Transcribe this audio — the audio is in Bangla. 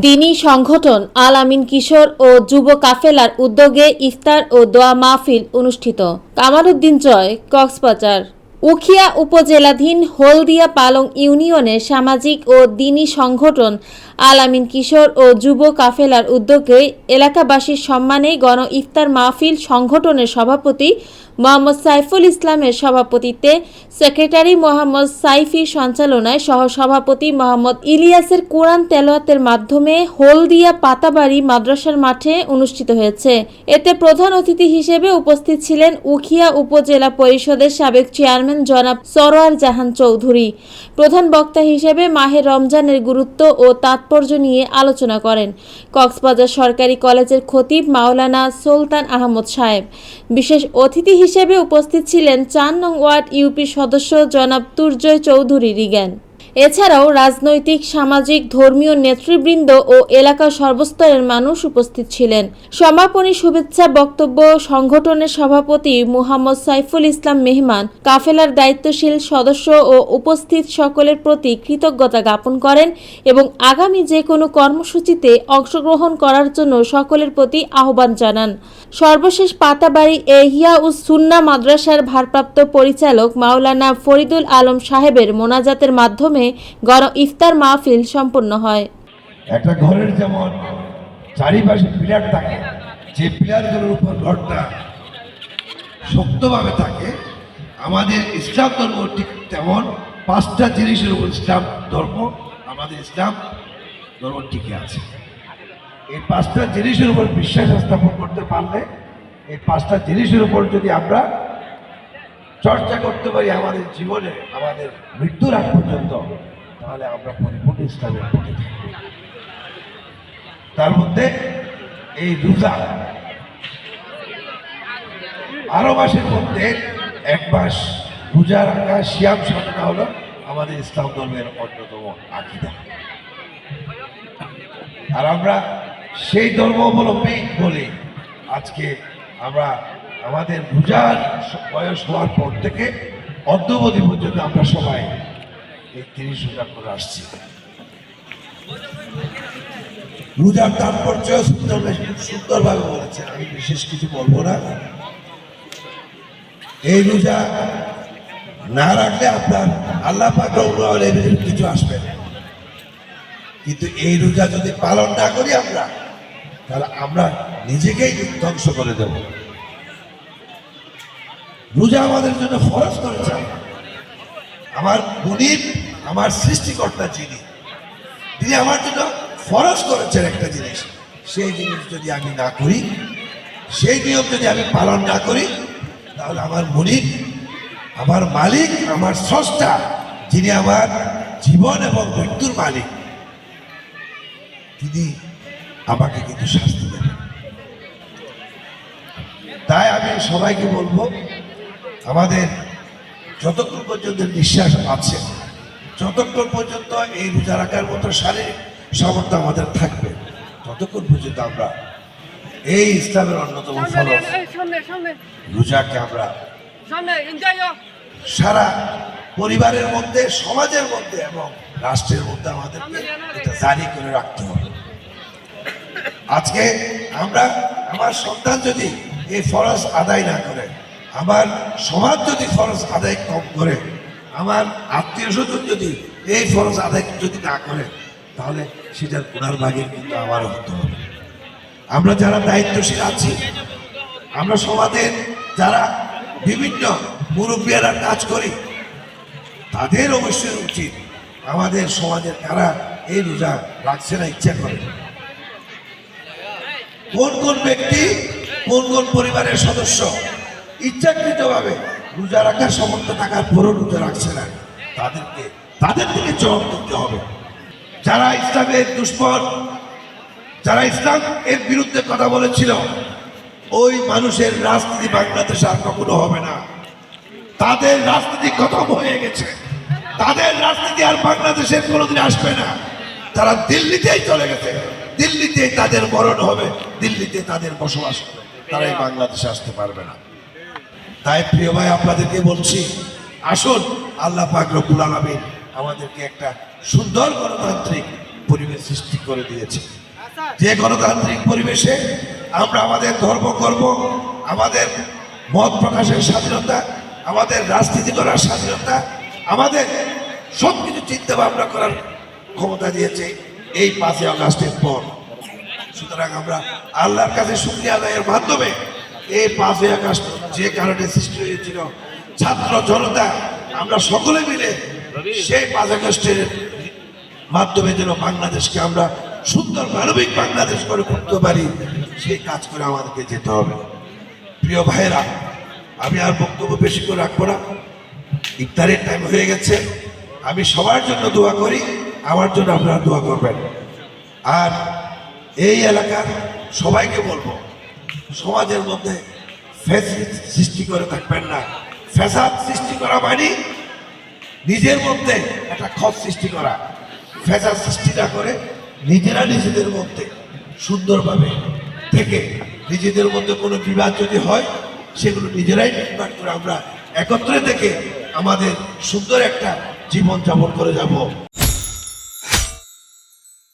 দিনী সংগঠন আল আমিন কিশোর ও যুব কাফেলার উদ্যোগে ইফতার ও দোয়া মাহফিল অনুষ্ঠিত। কামালউদ্দিন জয়, কক্সবাজার। উখিয়া উপজেলাধীন হলদিয়া পালং ইউনিয়নের সামাজিক ও দিনী সংগঠন আল আমিন কিশোর ও যুব কাফেলার উদ্যোগে এলাকাবাসীর সম্মানে গণ ইফতার মাহফিল সংগঠনের সভাপতি মোহাম্মদ সাইফুল ইসলামের সভাপতিত্বে সেক্রেটারি মোহাম্মদ সাইফির সঞ্চালনায় সহসভাপতি মোহাম্মদ ইলিয়াসের কোরআন তেলাওয়াতের মাধ্যমে হলদিয়া পাতাবাড়ি মাদ্রাসার মাঠে অনুষ্ঠিত হয়েছে। এতে প্রধান অতিথি হিসেবে উপস্থিত ছিলেন উখিয়া উপজেলা পরিষদের সাবেক চেয়ারম্যান জনাব সরোয়ার জাহান চৌধুরী। প্রধান বক্তা হিসেবে মাহে রমজানের গুরুত্ব ও তাৎপর্য নিয়ে আলোচনা করেন। কক্সবাজার সরকারি কলেজের খতিব মাওলানা সুলতান আহমদ সাহেব। বিশেষ অতিথি হিসেবে উপস্থিত ছিলেন চার নং ওয়ার্ড ইউপি সদস্য জনাব তুর্জয় চৌধুরী রিগান। এছাড়াও রাজনৈতিক, সামাজিক, ধর্মীয় নেতৃবৃন্দ ও এলাকার সর্বস্তরের মানুষ উপস্থিত ছিলেন। সমাপনী শুভেচ্ছা বক্তব্য সংগঠনের সভাপতি মুহাম্মদ সাইফুল ইসলাম মেহমান, কাফেলার দায়িত্বশীল সদস্য ও উপস্থিত সকলের প্রতি কৃতজ্ঞতা জ্ঞাপন করেন এবং আগামী যে কোনো কর্মসূচিতে অংশগ্রহণ করার জন্য সকলের প্রতি আহ্বান জানান। সর্বশেষ পাতাবাড়ি এহিয়া ও সুন্না মাদ্রাসার ভারপ্রাপ্ত পরিচালক মাওলানা ফরিদুল আলম সাহেবের মোনাজাতের মাধ্যমে গণ ইফতার মাহফিল সম্পন্ন হয়। একটা ঘরের যেমন চারিপাশে পিলার থাকে, যে পিলারগুলোর উপর ঘরটা শক্তভাবে থাকে, আমাদের ইসলাম ধর্ম ঠিক তেমন পাঁচটা জিনিসের উপর ইসলাম ধর্ম, আমাদের ইসলাম ধর্ম টিকে আছে। এই পাঁচটা জিনিসের উপর বিশ্বাস স্থাপন করতে পারলে, এই পাঁচটা জিনিসের উপর যদি আমরা চর্চা করতে পারি আমাদের জীবনে, আমাদের মৃত্যুর আগ পর্যন্ত, তাহলে আমরা পরিপূর্ণ ইসলামের পথে থাকব তার মধ্যে এই রোজা আরও মাসের মধ্যে এক মাস রোজা রাখা শিয়াম সাধনা হলো আমাদের ইসলাম ধর্মের অন্যতম আকিদা। আর আমরা সেই ধর্ম অবলম্বী বলে আজকে আমরা আমাদের রোজার বয়স হওয়ার পর থেকে অদ্যবধি পর্যন্ত আমরা সবাই এই তিরিশ রোজা করে আসছি। রোজার তাৎপর্য সুন্দর সুন্দরভাবে বলেছেন আমি বিশেষ কিছু বলব না। এই রোজা না রাখলে আপনার আল্লাহ পাক রব্বুল আলামিনের কিছু আসবে না। কিন্তু এই রোজা যদি পালন না করি আমরা, তাহলে আমরা নিজেকেই ধ্বংস করে দেব। রোজা আমাদের জন্য ফরজ করেছে। আমার মুনির আমার সৃষ্টিকর্তা যিনি, তিনি আমার জন্য ফরজ করেছেন একটা জিনিস। সেই জিনিস যদি আমি না করি, সেই নিয়ম যদি আমি পালন না করি, তাহলে আমার মুনির আমার মালিক, আমার স্রষ্টা, যিনি আমার জীবন এবং মৃত্যুর মালিক, তিনি আমাকে কিন্তু শাস্তি দেবেন। তাই আমি সবাইকে বলব আমাদের যতক্ষণ পর্যন্ত নিঃশ্বাস আছে যতক্ষণ পর্যন্ত এই রোজা রাখার মতো শারীরিক সামর্থ্য আমাদের থাকবে ততক্ষণ পর্যন্ত আমরা এই ইসলামের অন্যতম ফলক। সামনে রোজাকে আমরা সারা পরিবারের মধ্যে সমাজের মধ্যে এবং রাষ্ট্রের মধ্যে আমাদেরকে এটা জারি করে রাখতে হবে। আজকে আমরা আমার সন্তান যদি এই ফরজ আদায় না করে আমার সমাজ যদি ফরজ আদায় কম করে, আমার আত্মীয় স্বজন যদি এই ফরজ আদায় যদি না করে, তাহলে সেটার গুণার ভাগের কিন্তু আমারও হতে হবে। আমরা যারা দায়িত্বশীল আছি, আমরা সমাজের যারা বিভিন্ন মুরব্বীরা কাজ করি, তাদের অবশ্যই উচিত আমাদের সমাজের কারা এই রোজা রাখছে না, ইচ্ছা করে। কোন কোন ব্যক্তি, কোন কোন পরিবারের সদস্য ইচ্ছাকৃতভাবে রোজা রাখার সমর্থ থাকার পরও রোজা রাখছে না। তাদেরকে, তাদের থেকে জবাব দিতে হবে। যারা ইসলামের দুশ্মন, যারা ইসলাম এর বিরুদ্ধে কথা বলেছিল, ওই মানুষের রাজনীতি বাংলাদেশে আর কখনো হবে না। তাদের রাজনীতি খতম হয়ে গেছে। তাদের রাজনীতি আর বাংলাদেশে কোনোদিন আসবে না। তারা দিল্লিতেই চলে গেছে। দিল্লিতেই তাদের মরণ হবে, দিল্লিতে তাদের বসবাস হবে। তারাই বাংলাদেশে আসতে পারবে না। তাই প্রিয় ভাই, আপনাদেরকে বলছি, আসুন, আল্লাহ পাক আলামিন আমাদেরকে একটা সুন্দর গণতান্ত্রিক পরিবেশ সৃষ্টি করে দিয়েছে। যে গণতান্ত্রিক পরিবেশে আমরা আমাদের ধর্ম করব, আমাদের মত প্রকাশের স্বাধীনতা, আমাদের রাজনীতি করার স্বাধীনতা, আমাদের সব কিছু চিন্তা ভাবনা করার ক্ষমতা দিয়েছে এই পাঁচই আগস্টের পর। সুতরাং আমরা আল্লাহর কাছে শুক্রিয়া আদায়ের মাধ্যমে এই পাঁচই আগস্ট যে কারণে সৃষ্টি হয়েছিল ছাত্র জনতা, আমরা সকলে মিলে সেই পাঁচ আগস্টের মাধ্যমে যেন বাংলাদেশকে আমরা সুন্দর মানবিক বাংলাদেশ করে করতে পারি, সেই কাজ করে আমাদেরকে যেতে হবে। প্রিয় ভাইরা আমি আর বক্তব্য বেশি করে রাখব না। ইফতারের টাইম হয়ে গেছে। আমি সবার জন্য দোয়া করি, আমার জন্য আপনারা দোয়া করবেন। আর এই এলাকার সবাইকে বলব সমাজের মধ্যে সৃষ্টি করে থাকবেন না। ফ্যাসাদ সৃষ্টি করা মানে নিজের মধ্যে একটা খত সৃষ্টি করা। ফেসাদ সৃষ্টি না করে নিজেরা নিজেদের মধ্যে সুন্দরভাবে থেকে নিজেদের মধ্যে কোনো বিবাদ যদি হয়, সেগুলো নিজেরাই নির্মাণ করে আমরা একত্রে থেকে আমাদের সুন্দর একটা জীবন যাপন করে যাব।